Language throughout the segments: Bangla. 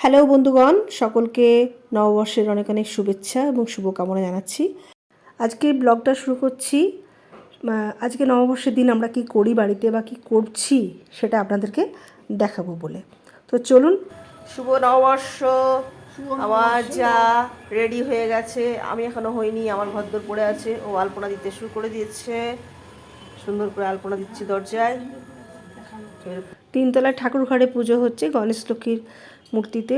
হ্যালো বন্ধুগণ সকলকে নববর্ষের অনেক অনেক শুভেচ্ছা এবং শুভকামনা জানাচ্ছি। আজকে ব্লগটা শুরু করছি আজকে নববর্ষের দিন আমরা কি করি বাড়িতে বা কি করছি সেটা আপনাদেরকে দেখাবো বলে। তো চলুন শুভ নববর্ষ আমার যা রেডি হয়ে গেছে আমি এখনও হইনি আমার ঘরদোর পড়ে আছে ও আলপনা দিতে শুরু করে দিয়েছে। সুন্দর করে আলপনা দিচ্ছি দরজায়। তিনতলায় ঠাকুর ঘরে পুজো হচ্ছে, গণেশ লক্ষ্মীর মূর্তিতে।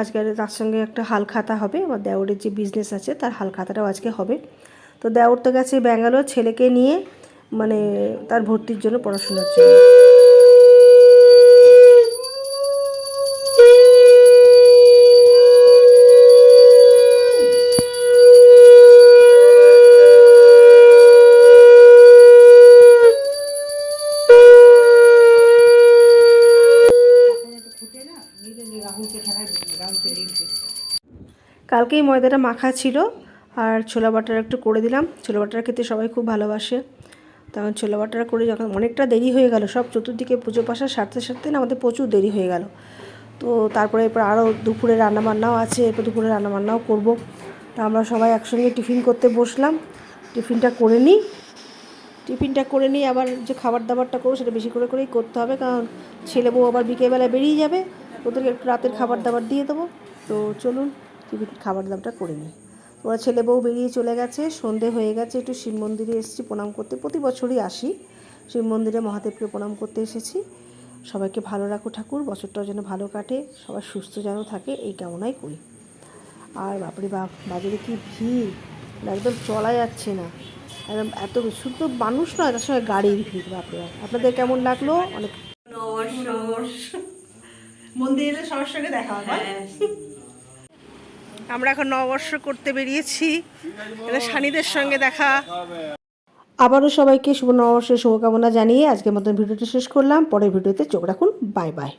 আজকের আজকে তার সঙ্গে একটা হাল খাতা হবে আমার দেওরের যে বিজনেস আছে, তার হাল খাতাটাও আজকে হবে। তো দেওর তো গেছে ব্যাঙ্গালোর, ছেলেকে নিয়ে মানে তার ভর্তির জন্য পড়াশোনার জন্য। কালকেই ময়দাটা মাখা ছিল আর ছোলা বাটার একটু করে দিলাম। ছোলা বাটার খেতে সবাই খুব ভালোবাসে। তখন ছোলা বাটার করে যখন অনেকটা দেরি হয়ে গেল, সব চতুর্দিকে পুজো পাশা সারতে সারতে না আমাদের প্রচুর দেরি হয়ে গেল। তো তারপরে এরপর আরও দুপুরে রান্নাবান্নাও আছে, এরপর দুপুরে রান্নাবান্নাও করব। তা আমরা সবাই একসঙ্গে টিফিন করতে বসলাম। টিফিনটা করে নিই। টিফিনটা করে নিই আবার যে খাবার দাবারটা করব সেটা বেশি করে করেই করতে হবে। কারণ ছেলে বউ আবার বিকেলবেলা বেরিয়ে যাবে, ওদেরকে একটু রাতের খাবার দাবার দিয়ে দেবো। তো চলুন টিফিন খাবার দাবারটা করে নিই। ওরা ছেলে বউ বেরিয়ে চলে গেছে সন্ধে হয়ে গেছে একটু শিব মন্দিরে এসেছি প্রণাম করতে। প্রতি বছরই আসি। শিব মন্দিরে মহাদেবকে প্রণাম করতে এসেছি। সবাইকে ভালো রাখো ঠাকুর বছরটাও যেন ভালো কাটে সবাই সুস্থ যেন থাকে এই কামনাই করি। আর বাপরে বাপ বাজারে কি ভিড়? একদম চলা যাচ্ছে না। একদম এত শুধু মানুষ নয় তার সঙ্গে গাড়ির ভিড় বাপরে বাপ। আপনাদের কেমন লাগল? অনেক মন্দিরে সবার সঙ্গে দেখা হবে আমরা এখন নববর্ষ করতে বেরিয়েছি। সানিদের সঙ্গে দেখা। আবারও সবাইকে শুভ নববর্ষের শুভকামনা জানিয়ে আজকের মতন ভিডিওটি শেষ করলাম। পরের ভিডিওতে চোখ রাখুন। Bye bye.